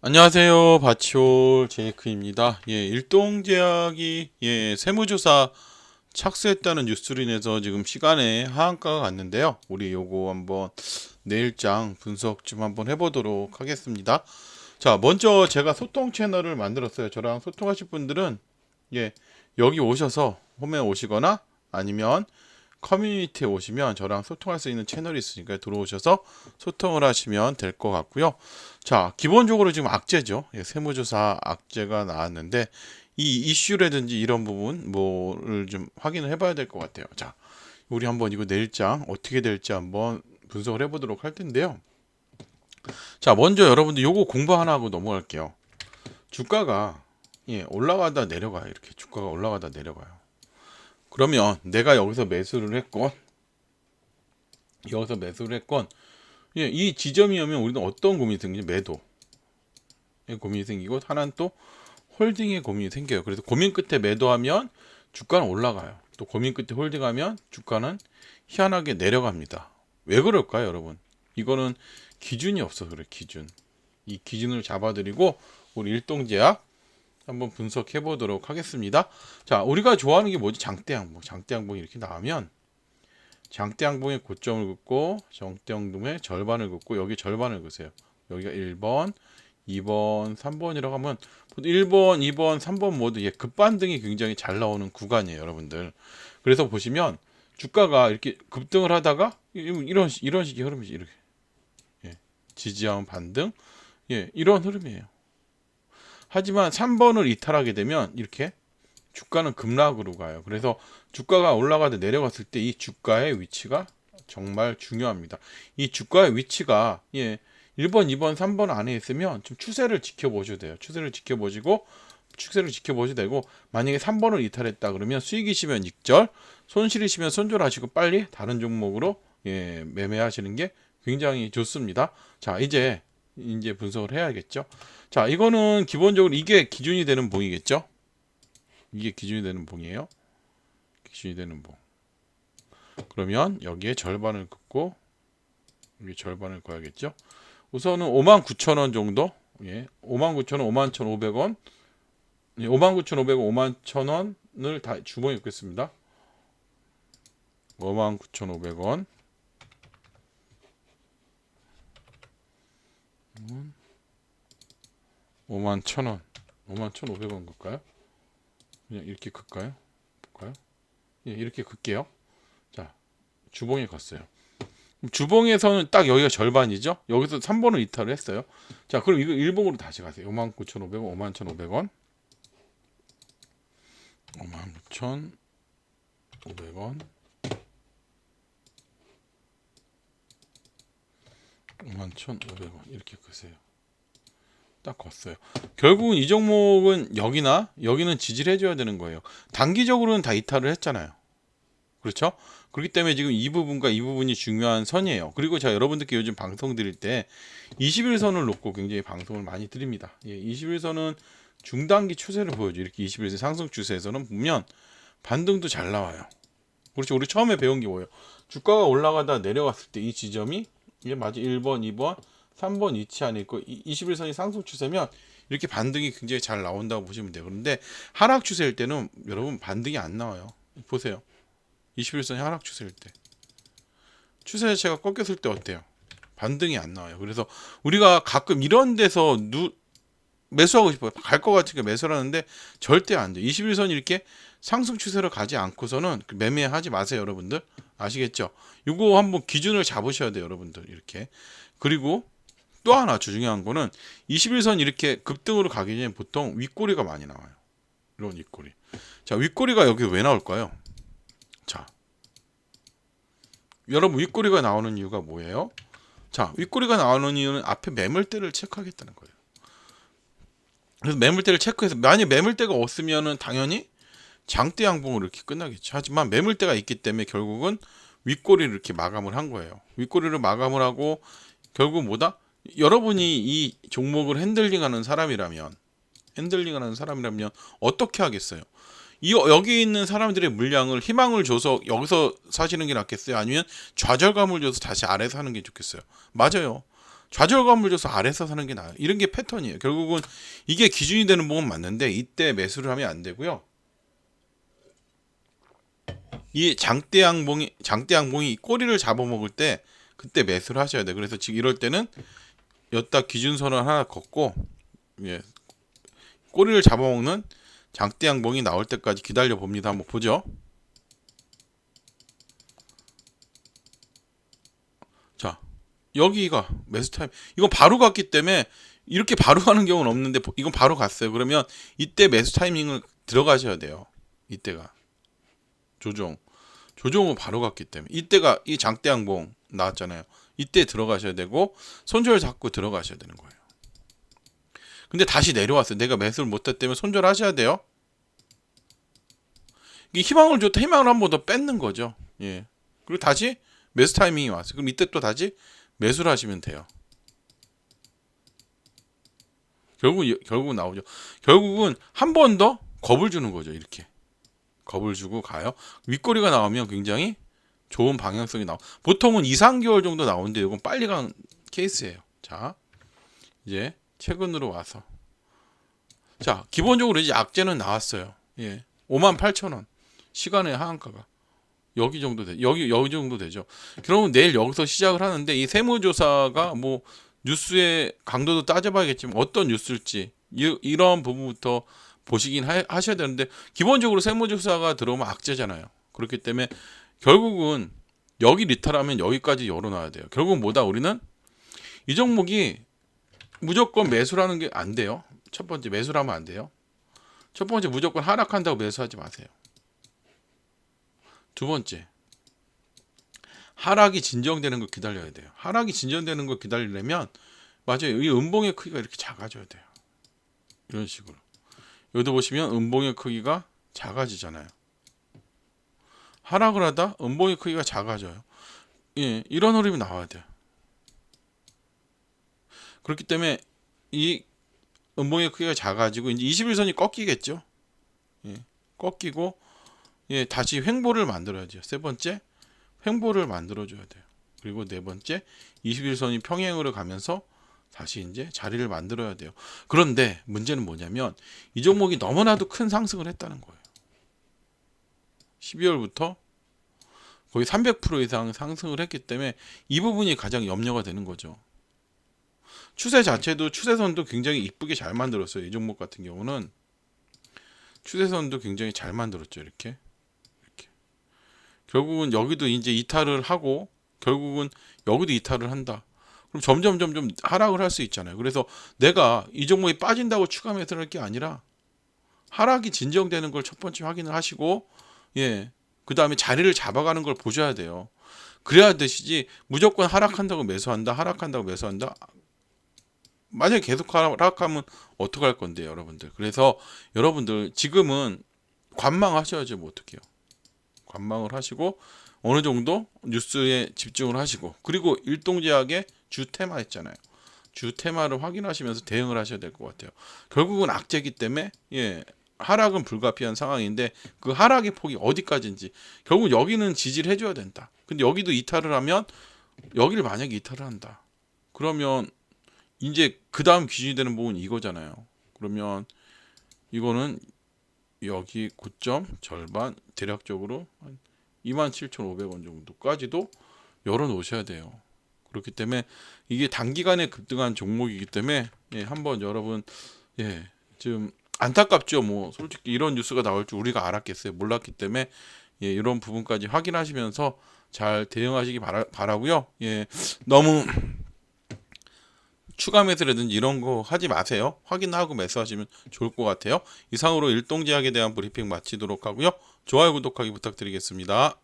안녕하세요. 바치올 제이크입니다. 예, 일동제약이 예, 세무조사 착수했다는 뉴스로 인해서 지금 시간에 하한가가 갔는데요. 우리 요거 한번 내일장 분석 좀 한번 해보도록 하겠습니다. 자, 먼저 제가 소통 채널을 만들었어요. 저랑 소통하실 분들은 예, 여기 오셔서 홈에 오시거나 아니면 커뮤니티에 오시면 저랑 소통할 수 있는 채널이 있으니까 들어오셔서 소통을 하시면 될 것 같고요. 자, 기본적으로 지금 악재죠. 예, 세무조사 악재가 나왔는데 이 이슈라든지 이런 부분 뭐를 좀 확인을 해봐야 될 것 같아요. 자, 우리 한번 이거 내일장 어떻게 될지 한번 분석을 해보도록 할 텐데요. 자, 먼저 여러분들 요거 공부 하나 하고 넘어갈게요. 주가가 예, 올라가다 내려가요. 이렇게 주가가 올라가다 내려가요. 그러면 내가 여기서 매수를 했건 여기서 매수를 했건 예, 이 지점이 오면 우리는 어떤 고민이 생기죠? 매도. 의 고민이 생기고 하나는 또 홀딩의 고민이 생겨요. 그래서 고민 끝에 매도하면 주가는 올라가요. 또 고민 끝에 홀딩하면 주가는 희한하게 내려갑니다. 왜 그럴까요, 여러분? 이거는 기준이 없어서 그래, 기준. 이 기준을 잡아드리고 우리 일동제약 한번 분석해 보도록 하겠습니다. 자, 우리가 좋아하는 게 뭐지? 장대 항봉. 장대 항봉이 이렇게 나오면 장대 항봉의 고점을 긋고 장대 항봉의 절반을 긋고 여기 절반을 그으세요. 여기가 1번, 2번, 3번이라고 하면 1번, 2번, 3번 모두 예, 급반등이 굉장히 잘 나오는 구간이에요, 여러분들. 그래서 보시면 주가가 이렇게 급등을 하다가 이런 이런 식의 흐름이지 이렇게 예, 지지하면 반등, 예, 이런 흐름이에요. 하지만 3번을 이탈하게 되면 이렇게 주가는 급락으로 가요. 그래서 주가가 올라가다 내려갔을 때 이 주가의 위치가 정말 중요합니다. 이 주가의 위치가 예, 1번, 2번, 3번 안에 있으면 좀 추세를 지켜보셔야 돼요. 추세를 지켜보시고 추세를 지켜보셔야 되고 만약에 3번을 이탈했다 그러면 수익이시면 익절, 손실이시면 손절하시고 빨리 다른 종목으로 예, 매매하시는 게 굉장히 좋습니다. 자, 이제 이제 분석을 해야겠죠. 자, 이거는 기본적으로 이게 기준이 되는 봉이겠죠. 이게 기준이 되는 봉이에요. 기준이 되는 봉. 그러면 여기에 절반을 긋고 여기 절반을 그어야겠죠. 우선은 59,000원 정도. 예. 59,000원, 51,500원. 예, 59,500원, 51,000원을 다 주머니에 넣겠습니다. 59,500원. 5만 천 원, 5만 천 오백 원 걸까요? 그냥 이렇게 긋까요? 볼까요? 예, 이렇게 긋게요. 자, 주봉에 갔어요. 주봉에서는 딱 여기가 절반이죠? 여기서 3번을 이탈을 했어요. 자, 그럼 이거 일봉으로 다시 가세요. 5만 9,500원, 5만 1,500원. 5만 9,500원. 5만 1,500원. 이렇게 끄세요. 딱 걷어요. 결국은 이 종목은 여기나 여기는 지지를 해줘야 되는 거예요. 단기적으로는 다 이탈을 했잖아요. 그렇죠? 그렇기 때문에 지금 이 부분과 이 부분이 중요한 선이에요. 그리고 제가 여러분들께 요즘 방송 드릴 때 21선을 놓고 굉장히 방송을 많이 드립니다. 예, 21선은 중단기 추세를 보여줘. 이렇게 21선 상승 추세에서는 보면 반등도 잘 나와요. 그렇죠. 우리 처음에 배운 게 뭐예요? 주가가 올라가다 내려갔을 때 이 지점이 이게 맞아 1번, 2번, 3번 위치 안에 있고 21선이 상승 추세면 이렇게 반등이 굉장히 잘 나온다고 보시면 돼요. 그런데 하락 추세일 때는 여러분 반등이 안 나와요. 보세요. 21선이 하락 추세일 때. 추세 자체가 꺾였을 때 어때요? 반등이 안 나와요. 그래서 우리가 가끔 이런 데서 누, 매수하고 싶어요. 갈 것 같으니까 매수를 하는데 절대 안 돼요. 21선이 이렇게 상승 추세로 가지 않고서는 그 매매하지 마세요, 여러분들. 아시겠죠? 이거 한번 기준을 잡으셔야 돼요, 여러분들. 이렇게. 그리고 또 하나 중요한 거는 21선 이렇게 급등으로 가기 전에 보통 윗꼬리가 많이 나와요. 이런 윗꼬리. 자, 윗꼬리가 여기 왜 나올까요? 자. 여러분 윗꼬리가 나오는 이유가 뭐예요? 자, 윗꼬리가 나오는 이유는 앞에 매물대를 체크하겠다는 거예요. 그래서 매물대를 체크해서 만약 매물대가 없으면은 당연히 장대 양봉으로 이렇게 끝나겠죠. 하지만 매물대가 있기 때문에 결국은 윗꼬리를 이렇게 마감을 한 거예요. 윗꼬리를 마감을 하고 결국 뭐다? 여러분이 이 종목을 핸들링하는 사람이라면 핸들링하는 사람이라면 어떻게 하겠어요? 이 여기 있는 사람들의 물량을 희망을 줘서 여기서 사시는 게 낫겠어요? 아니면 좌절감을 줘서 다시 아래서 하는 게 좋겠어요? 맞아요. 좌절 건물 줘서 아래서 사는 게 나아요. 이런 게 패턴이에요. 결국은 이게 기준이 되는 부분 맞는데 이때 매수를 하면 안 되고요. 이 장대 양봉이 장대 양봉이 꼬리를 잡아먹을 때 그때 매수를 하셔야 돼. 그래서 지금 이럴 때는 여기다 기준선을 하나 걷고 예. 꼬리를 잡아먹는 장대 양봉이 나올 때까지 기다려 봅니다. 한번 보죠. 자, 여기가 매수 타임. 이건 바로 갔기 때문에 이렇게 바로 가는 경우는 없는데 이건 바로 갔어요. 그러면 이때 매수 타이밍을 들어가셔야 돼요. 이때가 조정. 조정은 바로 갔기 때문에 이때가 이 장대 양봉 나왔잖아요. 이때 들어가셔야 되고 손절 잡고 들어가셔야 되는 거예요. 근데 다시 내려왔어요. 내가 매수를 때문에 손절하셔야 돼요. 이게 희망을 줬다 희망을 한 번 더 뺏는 거죠. 예. 그리고 다시 매수 타이밍이 왔어요. 그럼 이때 또 다시 매수를 하시면 돼요. 결국 결국 나오죠. 결국은 한 번 더 겁을 주는 거죠. 이렇게 겁을 주고 가요. 윗꼬리가 나오면 굉장히 좋은 방향성이 나와. 보통은 2, 3개월 정도 나오는데 이건 빨리 간 케이스예요. 자, 이제 최근으로 와서 자 기본적으로 이제 악재는 나왔어요. 예, 5만 8천 원 시간의 하한가가 여기 정도 돼 여기 여기 정도 되죠. 그러면 내일 여기서 시작을 하는데 이 세무조사가 뭐 뉴스의 강도도 따져봐야겠지만 어떤 뉴스일지 이, 이런 부분부터 보시긴 하, 하셔야 되는데 기본적으로 세무조사가 들어오면 악재잖아요. 그렇기 때문에 결국은 여기 리탈하면 여기까지 열어놔야 돼요. 결국은 뭐다 우리는 이 종목이 무조건 매수라는 게 안 돼요. 첫 번째 매수라면 안 돼요. 첫 번째 무조건 하락한다고 매수하지 마세요. 두 번째 하락이 진정되는 걸 기다려야 돼요. 하락이 진정되는 걸 기다리려면 맞아요. 이 음봉의 크기가 이렇게 작아져야 돼요. 이런 식으로. 여기도 보시면 음봉의 크기가 작아지잖아요. 하락을 하다 음봉의 크기가 작아져요. 예, 이런 흐름이 나와야 돼요. 그렇기 때문에 이 음봉의 크기가 작아지고 이제 21선이 꺾이겠죠. 예, 꺾이고 예, 다시 횡보를 만들어야죠. 세 번째 횡보를 만들어 줘야 돼요. 그리고 네 번째 21선이 평행으로 가면서 다시 이제 자리를 만들어야 돼요. 그런데 문제는 뭐냐면 이 종목이 너무나도 큰 상승을 했다는 거예요. 12월부터 거의 300% 이상 상승을 했기 때문에 이 부분이 가장 염려가 되는 거죠. 추세 자체도 추세선도 굉장히 이쁘게 잘 만들었어요. 이 종목 같은 경우는 추세선도 굉장히 잘 만들었죠. 이렇게 이렇게 결국은 여기도 이제 이탈을 하고 결국은 여기도 이탈을 한다. 그럼 점점 점점 하락을 할 수 있잖아요. 그래서 내가 이 종목이 빠진다고 매수를 할게 아니라 하락이 진정되는 걸 첫 번째 확인을 하시고 예. 그다음에 자리를 잡아가는 걸 보셔야 돼요. 그래야 되시지 무조건 하락한다고 매수한다. 하락한다고 매수한다. 만약에 계속 하락하면 어떡할 건데요, 여러분들. 그래서 여러분들 지금은 관망하셔야죠. 뭐 어떡해요. 관망을 하시고 어느 정도 뉴스에 집중을 하시고 그리고 일동제약의 주 테마 있잖아요. 주 테마를 확인하시면서 대응을 하셔야 될 것 같아요. 결국은 악재기 때문에 예 하락은 불가피한 상황인데 그 하락의 폭이 어디까지인지 결국 여기는 지지를 해줘야 된다. 근데 여기도 이탈을 하면 여기를 만약에 이탈을 한다. 그러면 이제 그 다음 기준이 되는 부분이 이거잖아요. 그러면 이거는 여기 고점 절반 대략적으로 한 27,500원 정도까지도 열어 놓으셔야 돼요. 그렇기 때문에 이게 단기간에 급등한 종목이기 때문에 예, 한번 여러분 예, 지금 안타깝죠. 뭐 솔직히 이런 뉴스가 나올 줄 우리가 알았겠어요. 몰랐기 때문에 예, 이런 부분까지 확인하시면서 잘 대응하시기 바라, 바라고요. 예, 너무 추가 매수라든지 이런 거 하지 마세요. 확인하고 매수하시면 좋을 것 같아요. 이상으로 일동제약에 대한 브리핑 마치도록 하고요. 좋아요, 구독하기 부탁드리겠습니다.